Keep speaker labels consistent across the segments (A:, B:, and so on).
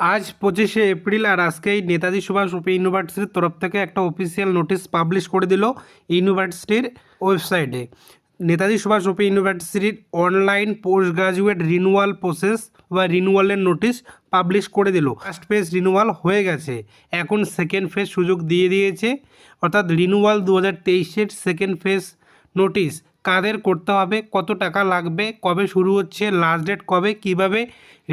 A: আজ পঁচিশে এপ্রিল আর আজকেই নেতাজি সুভাষ ইউনিভার্সিটির তরফ থেকে একটা অফিসিয়াল নোটিশ পাবলিশ করে দিল ইউনিভার্সিটির ওয়েবসাইটে নেতাজি সুভাষ ওপেন ইউনিভার্সিটির online post graduate renewal process বা রিনুয়ালের নোটিশ পাবলিশ করে দিল। ফার্স্ট ফেজ রিনুয়াল হয়ে গেছে। এখন সেকেন্ড ফেজ সুযোগ দিয়ে দিয়েছে। অর্থাৎ রিনুয়াল দু হাজার তেইশের সেকেন্ড ফেজ নোটিশ কাদের করতে হবে, কত টাকা লাগবে, কবে শুরু হচ্ছে লাস্ট ডেট কবে, কীভাবে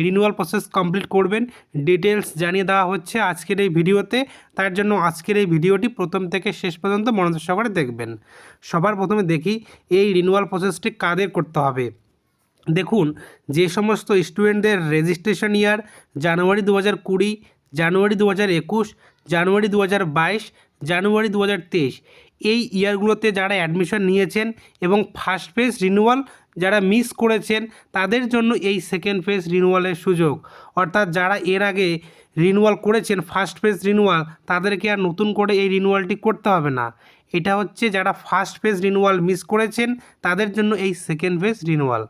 A: রিনিউয়াল প্রসেস কমপ্লিট করবেন ডিটেলস জানিয়ে দেওয়া হচ্ছে আজকের এই ভিডিওতে। তার জন্য আজকের এই ভিডিওটি প্রথম থেকে শেষ পর্যন্ত মনোযোগ সহকারে দেখবেন। সবার প্রথমে দেখি এই রিনিউয়াল প্রসেসটি কাদের করতে হবে। দেখুন, যে সমস্ত স্টুডেন্টদের রেজিস্ট্রেশন ইয়ার জানুয়ারি দু হাজার কুড়ি জানুয়ারি দু হাজার একুশ, জানুয়ারি দু হাজার বাইশ, জানুয়ারি দু হাজার তেইশ। এই ইয়ারগুলোতে যারা অ্যাডমিশন নিয়েছেন এবং ফার্স্ট ফেজ রিনিউয়াল যারা মিস করেছেন, তাদের জন্য এই সেকেন্ড ফেজ রিনিউয়ালের সুযোগ। অর্থাৎ যারা এর আগে রিনিউয়াল করেছেন, ফার্স্ট ফেজ রিনিউয়াল তাদেরকে আর নতুন করে এই রিনিউয়ালটি করতে হবে না। এটা হচ্ছে যারা ফার্স্ট ফেজ রিনিউয়াল মিস করেছেন, তাদের জন্য এই সেকেন্ড ফেজ রিনিউয়াল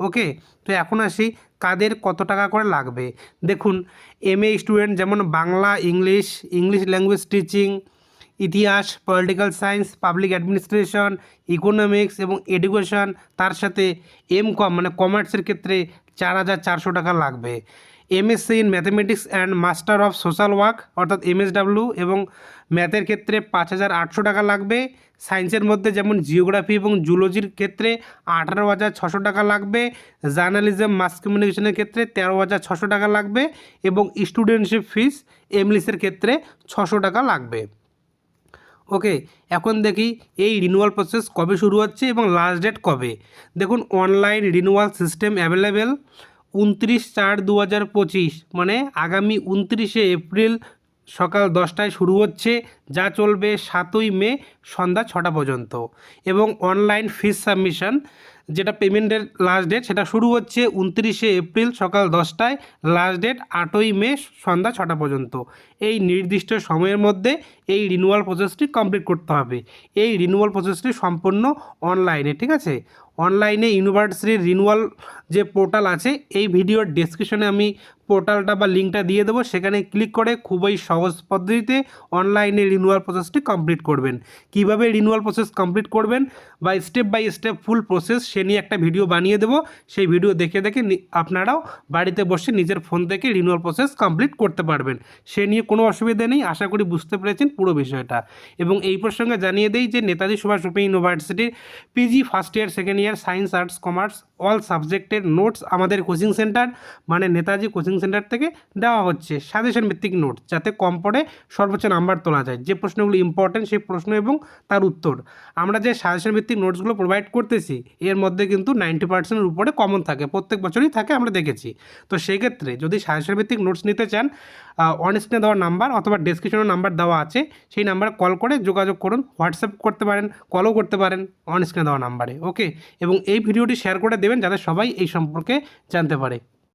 A: ওকে? তো এখন আসি কাদের কত টাকা করে লাগবে? দেখুন এম এ স্টুডেন্ট যেমন Bangla English English language teaching ইতিহাস political science public administration economics এবং এডুকেশন তার সাথে এম কম মানে কমার্সের ক্ষেত্রে চার হাজার চারশো টাকা লাগবে। MSc in mathematics and master of social work অর্থাৎ এমএসডাব্লিউ এবং ম্যাথের ক্ষেত্রে পাঁচ হাজার আটশো টাকা লাগবে। সায়েন্সের মধ্যে যেমন জিওগ্রাফি এবং জুলজির ক্ষেত্রে আঠারো হাজার ছশো টাকা লাগবে। জার্নালিজম মাস কমিউনিকেশনের ক্ষেত্রে তেরো হাজার ছশো টাকা লাগবে এবং স্টুডেন্টশিপ ফিস এমলিসের ক্ষেত্রে ছশো টাকা লাগবে। ওকে, এখন দেখি এই রিনুয়াল প্রসেস কবে শুরু হচ্ছে এবং লাস্ট ডেট কবে? দেখুন অনলাইন রিনুয়াল সিস্টেম অ্যাভেলেবেল উনত্রিশ চার দু হাজার পঁচিশ মানে আগামী উনত্রিশে এপ্রিল সকাল দশটায় শুরু হচ্ছে। যা চলবে সাতই মে সন্ধ্যা ছটা পর্যন্ত। এবং অনলাইন ফিস সাবমিশন যেটা পেমেন্টের লাস্ট ডেট সেটা শুরু হচ্ছে উনত্রিশে এপ্রিল সকাল দশটায় লাস্ট ডেট আটই মে সন্ধ্যা ছটা পর্যন্ত। এই নির্দিষ্ট সময়ের মধ্যে এই রিনুয়াল প্রসেসটি কমপ্লিট করতে হবে। এই রিনুয়াল প্রসেসটি সম্পূর্ণ অনলাইনে ঠিক আছে? অনলাইনে ইউনিভার্সিটির রিনুয়াল যে পোর্টাল আছে, এই ভিডিওর ডেসক্রিপশনে আমি পোর্টালটা বা লিঙ্কটা দিয়ে দেবো। সেখানে ক্লিক করে খুবই সহজ পদ্ধতিতে অনলাইনে রিনিউয়াল প্রসেসটি কমপ্লিট করবেন। কীভাবে রিনিউয়াল প্রসেস কমপ্লিট করবেন? বা step by step full process সে নিয়ে একটা ভিডিও বানিয়ে দেবো। সেই ভিডিও দেখে দেখে আপনারাও বাড়িতে বসে নিজের ফোন থেকে রিনিউয়াল প্রসেস কমপ্লিট করতে পারবেন। সে নিয়ে কোনো অসুবিধা নেই, আশা করি বুঝতে পেরেছেন পুরো বিষয়টা। এবং এই প্রসঙ্গে জানিয়ে দেই যে নেতাজি সুভাষ ওপেন ইউনিভার্সিটির PG first year second year science arts commerce all সাবজেক্টের নোটস আমাদের কোচিং সেন্টার মানে নেতাজি কোচিং সেন্টার থেকে দেওয়া হচ্ছে। সাজেশন ভিত্তিক নোটস যাতে কম পড়ে সর্বোচ্চ নাম্বার তোলা যায়। যে প্রশ্নগুলো ইম্পর্টেন্ট সেই প্রশ্ন এবং তার উত্তর। আমরা যে সাজেশন ভিত্তিক নোটসগুলো প্রোভাইড করতেছি, এর মধ্যে কিন্তু নাইনটি পার্সেন্টের উপরে কমন থাকে, প্রত্যেক বছরই থাকে আমরা দেখেছি। তো সেক্ষেত্রে যদি সাজেশন ভিত্তিক নোটস নিতে চান অনস্ক্রিনে দেওয়া নাম্বার অথবা ডেসক্রিপশনের নাম্বার দেওয়া আছে, সেই নাম্বারে কল করে যোগাযোগ করুন হোয়াটসঅ্যাপ করতে পারেন কলও করতে পারেন অনস্ক্রিনে দেওয়া নাম্বারে ওকে এবং এই ভিডিওটি শেয়ার করে দেবেন যাতে সবাই এই সম্পর্কে জানতে পারে।